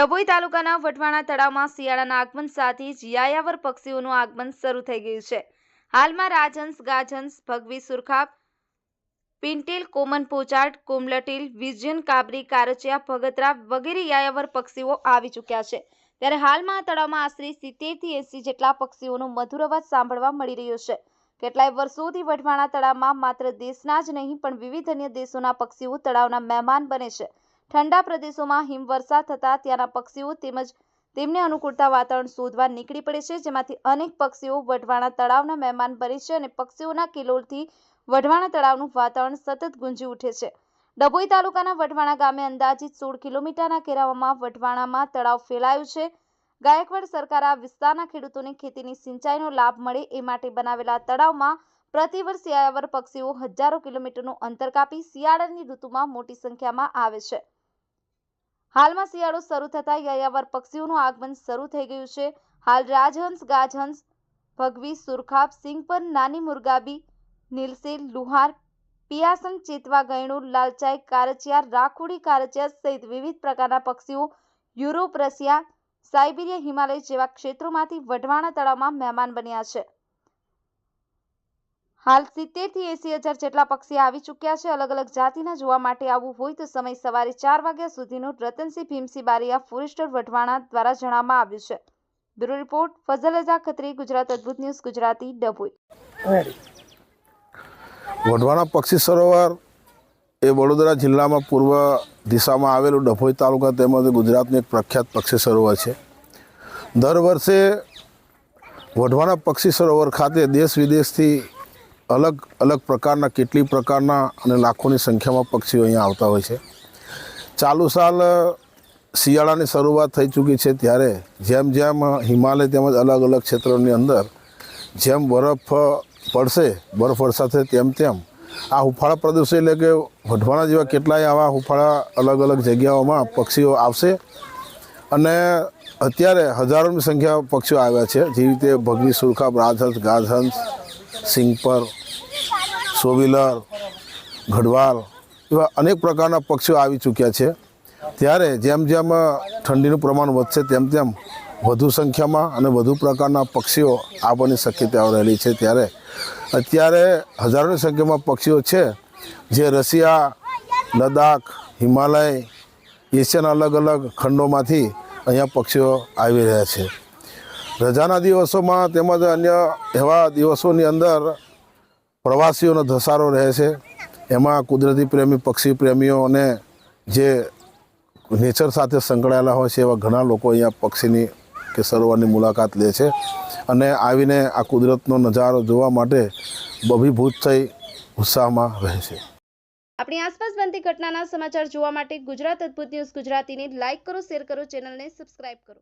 ડભોઈ તાલુકાના વટવાણા તળાવમાં શિયાળાના આગમન સાથે જ યાયાવર પક્ષીઓનું આગમન શરૂ થઈ ગયું છે. હાલમાં રાજહંસ, ગાજહંસ, ભગવી સુરખાબ પિન્ટેલ કોમન પોચાટ કોમલટીલ, વિજયન, કાબરી, કારચિયા ભગતરા વગેરે યાયાવર પક્ષીઓ આવી ચૂક્યા છે. ત્યારે હાલમાં આ તળાવમાં આશરે સિત્તેરથી એંસી જેટલા પક્ષીઓનો મધુર અવાજ સાંભળવા મળી રહ્યો છે. કેટલાય વર્ષોથી વઢવાણા તળાવમાં માત્ર દેશના જ નહીં, પણ વિવિધ અન્ય દેશોના પક્ષીઓ તળાવના મહેમાન બને છે. ઠંડા પ્રદેશોમાં હિમવર્ષા થતાં ત્યાંના પક્ષીઓ તેમજ તેમને અનુકૂળતા વાતાવરણ શોધવા નીકળી પડે છે, જેમાંથી અનેક પક્ષીઓ વઢવાણા તળાવના મહેમાન બને છે અને પક્ષીઓના કિલોલથી વઢવાણા તળાવનું વાતાવરણ સતત ગુંજી ઉઠે છે. ડભોઈ તાલુકાના વઢવાણા ગામે અંદાજિત સોળ કિલોમીટરના કેરાવામાં વઢવાણામાં તળાવ ફેલાયું છે. ગાયકવાડ સરકાર આ વિસ્તારના ખેડૂતોને ખેતીની સિંચાઈનો લાભ મળે એ માટે બનાવેલા તળાવમાં પ્રતિવર્ષ યાયાવર પક્ષીઓ હજારો કિલોમીટરનું અંતર કાપી શિયાળાની ઋતુમાં મોટી સંખ્યામાં આવે છે. હાલમાં શિયાળો શરૂ થતાં યાયાવર પક્ષીઓનું આગમન શરૂ થઈ ગયું છે. હાલ રાજહંસ, ગાજહંસ, ભગવી, સુરખાબ, સિંગપર, નાની મુરગાબી, નીલસેલ, લુહાર પિયાસન ચેતવા, ગયણું, લાલચાઈ કારચિયા રાખોડી કારચિયા સહિત વિવિધ પ્રકારના પક્ષીઓ યુરોપ, રશિયા, સાઇબિરિયા, હિમાલય જેવા ક્ષેત્રોમાંથી વઢવાણા તળાવમાં મહેમાન બન્યા છે. હાલ સિત્તેરથી એંસી હજાર જેટલા પક્ષી આવી ચૂક્યા છે. અલગ અલગ જાતિના જોવા માટે આવવું હોય તો સમય સવારે ચાર વાગ્યા સુધીનું રતનસિંહ ભીમસિંહ બારીયા ફોરેસ્ટર વઢવાણા દ્વારા જણાવવામાં આવ્યું છે. બ્યુરો રિપોર્ટ, ફઝલ રજા ખત્રી, ગુજરાત અદ્ભુત ન્યૂઝ, ગુજરાતી ડભોઈ. વઢવાણા પક્ષી સરોવર એ વડોદરા જિલ્લામાં પૂર્વ દિશામાં આવેલું ડભોઈ તાલુકા તેમજ ગુજરાતનું એક પ્રખ્યાત પક્ષી સરોવર છે. દર વર્ષે વઢવાણા પક્ષી સરોવર ખાતે દેશ વિદેશથી અલગ અલગ પ્રકારના, કેટલી પ્રકારના અને લાખોની સંખ્યામાં પક્ષીઓ અહીંયા આવતા હોય છે. ચાલુ સાલ શિયાળાની શરૂઆત થઈ ચૂકી છે ત્યારે જેમ જેમ હિમાલય તેમજ અલગ અલગ ક્ષેત્રોની અંદર જેમ બરફ પડશે, બરફ વરસાદ તેમ તેમ આ હુફાળા પ્રદેશો એટલે કે વઢવાણા જેવા કેટલાય આવા હુફાળા અલગ અલગ જગ્યાઓમાં પક્ષીઓ આવશે. અને અત્યારે હજારોની સંખ્યા પક્ષીઓ આવ્યા છે. જેવી રીતે ભગવી, સુરખા રાજહંસ ગાજહંસ, સિંગપર સોવિલર, ગઢવાલ એવા અનેક પ્રકારના પક્ષીઓ આવી ચૂક્યા છે. ત્યારે જેમ જેમ ઠંડીનું પ્રમાણ વધશે, તેમ તેમ વધુ સંખ્યામાં અને વધુ પ્રકારના પક્ષીઓ આવવાની શક્યતાઓ રહેલી છે. ત્યારે અત્યારે હજારોની સંખ્યામાં પક્ષીઓ છે, જે રશિયા, લદ્દાખ, હિમાલય, એશિયાના અલગ અલગ ખંડોમાંથી અહીંયા પક્ષીઓ આવી રહ્યા છે. રજાના દિવસોમાં તેમજ અન્ય એવા દિવસોની અંદર પ્રવાસીઓનો ધસારો રહે છે. એમાં કુદરતી પ્રેમી, પક્ષી પ્રેમીઓને જે નેચર સાથે સંકળાયેલા હોય છે એવા ઘણા લોકો અહીંયા પક્ષીની કે સરોવરની મુલાકાત લે છે. અને આવીને આ કુદરતનો નજારો જોવા માટે અભિભૂત થઈ ઉત્સાહમાં રહે છે. આપણી આસપાસ બનતી ઘટનાના સમાચાર જોવા માટે ગુજરાત અદ્ભુત ન્યૂઝ ગુજરાતીને લાઇક કરો, શેર કરો, ચેનલને સબસ્ક્રાઇબ કરો.